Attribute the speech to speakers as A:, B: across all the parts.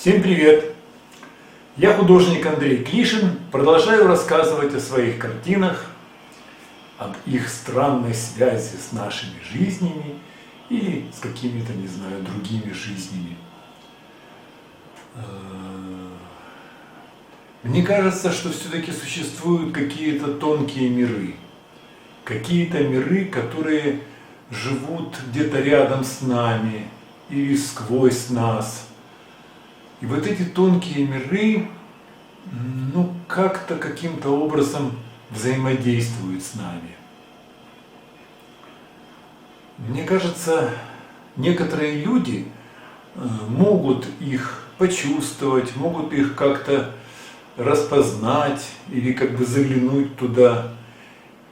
A: Всем привет! Я художник Андрей Клишин, продолжаю рассказывать о своих картинах, об их странной связи с нашими жизнями или с какими-то, не знаю, другими жизнями. Э, мне кажется, что все-таки существуют какие-то тонкие миры, какие-то миры, которые живут где-то рядом с нами или сквозь нас – и вот эти тонкие миры, ну, как-то каким-то образом взаимодействуют с нами. Мне кажется, некоторые люди э, могут их почувствовать, могут их как-то распознать или как бы заглянуть туда.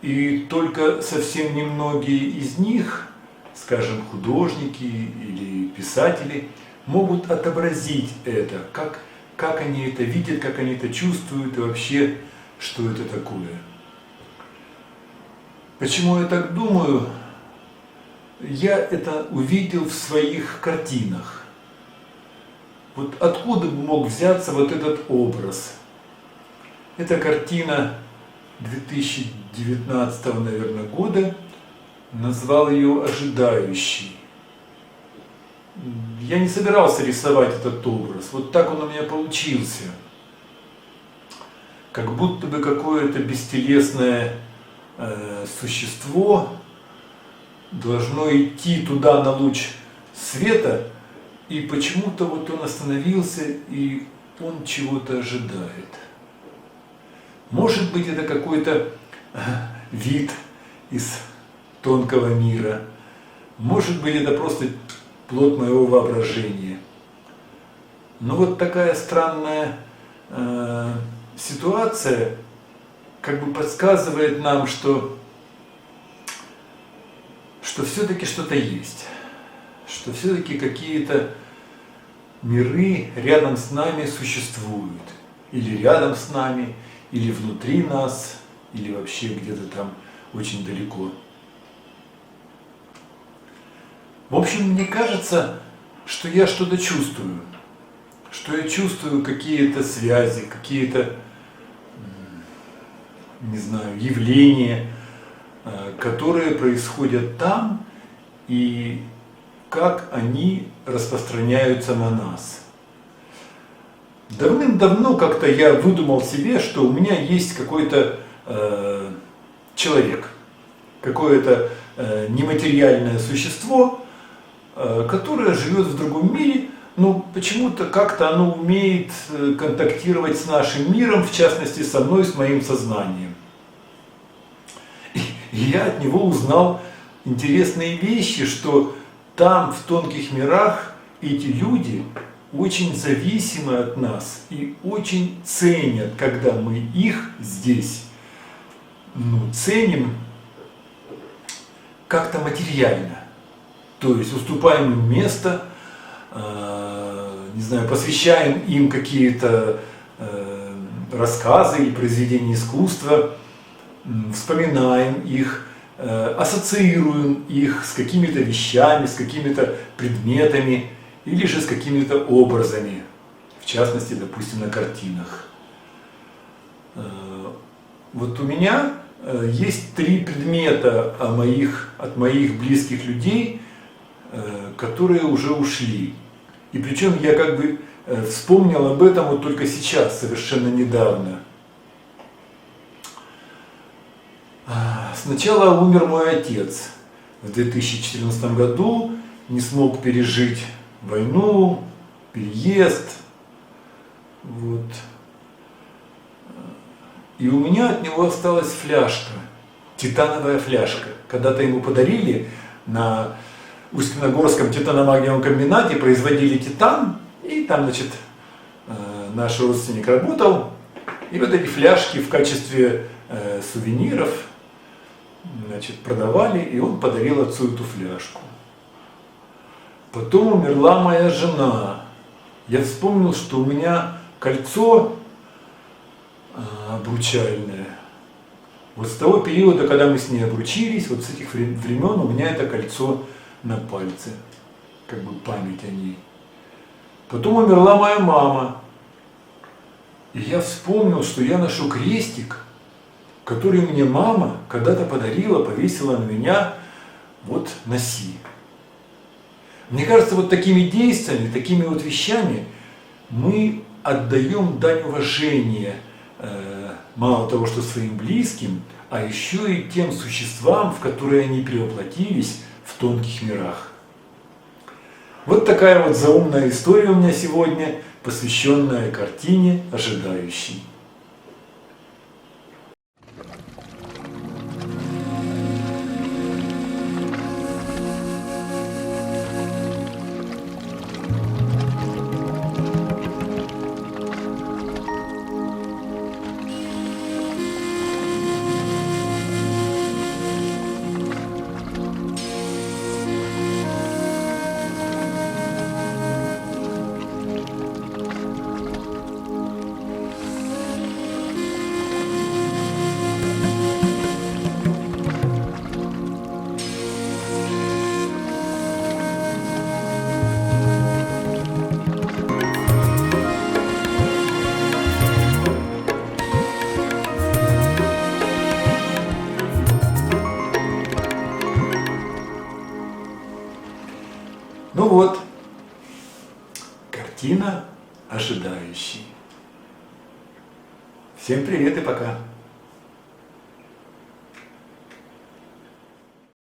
A: И только совсем немногие из них, скажем, художники или писатели – могут отобразить это, как, как они это видят, как они это чувствуют и вообще, что это такое. Почему я так думаю? Я это увидел в своих картинах. Вот откуда мог взяться вот этот образ? Эта картина 2019 наверное, года, назвал ее «Ожидающий» я не собирался рисовать этот образ. Вот так он у меня получился. Как будто бы какое-то бестелесное э, существо должно идти туда на луч света, и почему-то вот он остановился, и он чего-то ожидает. Может быть, это какой-то э, вид из тонкого мира. Может быть, это просто плод моего воображения. Но вот такая странная э, ситуация как бы подсказывает нам, что, что все-таки что-то есть, что все-таки какие-то миры рядом с нами существуют, или рядом с нами, или внутри нас, или вообще где-то там очень далеко. В общем, мне кажется, что я что-то чувствую, что я чувствую какие-то связи, какие-то, не знаю, явления, э, которые происходят там и как они распространяются на нас. Давным-давно как-то я выдумал себе, что у меня есть какой-то э, человек, какое-то э, нематериальное существо, которое живет в другом мире, но почему-то как-то оно умеет э, контактировать с нашим миром, в частности со мной, с моим сознанием. И я от него узнал интересные вещи, что там, в тонких мирах, эти люди очень зависимы от нас и очень ценят, когда мы их здесь ну, ценим как-то материально то есть уступаем им место, э, не знаю, посвящаем им какие-то э, рассказы и произведения искусства, вспоминаем их, э, ассоциируем их с какими-то вещами, с какими-то предметами или же с какими-то образами, в частности, допустим, на картинах. Вот у меня есть три предмета от моих, от моих близких людей, которые уже ушли. И причем я как бы э, вспомнил об этом вот только сейчас, совершенно недавно. А, сначала умер мой отец в 2014 году, не смог пережить войну, переезд. Вот. И у меня от него осталась фляжка, титановая фляжка. Когда-то ему подарили на Усть-Каменогорском титаномагниевом комбинате производили титан, и там, значит, э, наш родственник работал, и вот эти фляжки в качестве э, сувениров значит, продавали, и он подарил отцу эту фляжку. Потом умерла моя жена. Я вспомнил, что у меня кольцо э, обручальное. Вот с того периода, когда мы с ней обручились, вот с этих времен у меня это кольцо на пальце, как бы память о ней. Потом умерла моя мама. И я вспомнил, что я ношу крестик, который мне мама когда-то подарила, повесила на меня, вот носи. Мне кажется, вот такими действиями, такими вот вещами мы отдаем дань уважения э, мало того, что своим близким, а еще и тем существам, в которые они превоплотились в тонких мирах. Вот такая вот заумная история у меня сегодня, посвященная картине «Ожидающий». Ну вот, картина ожидающий. Всем привет и пока.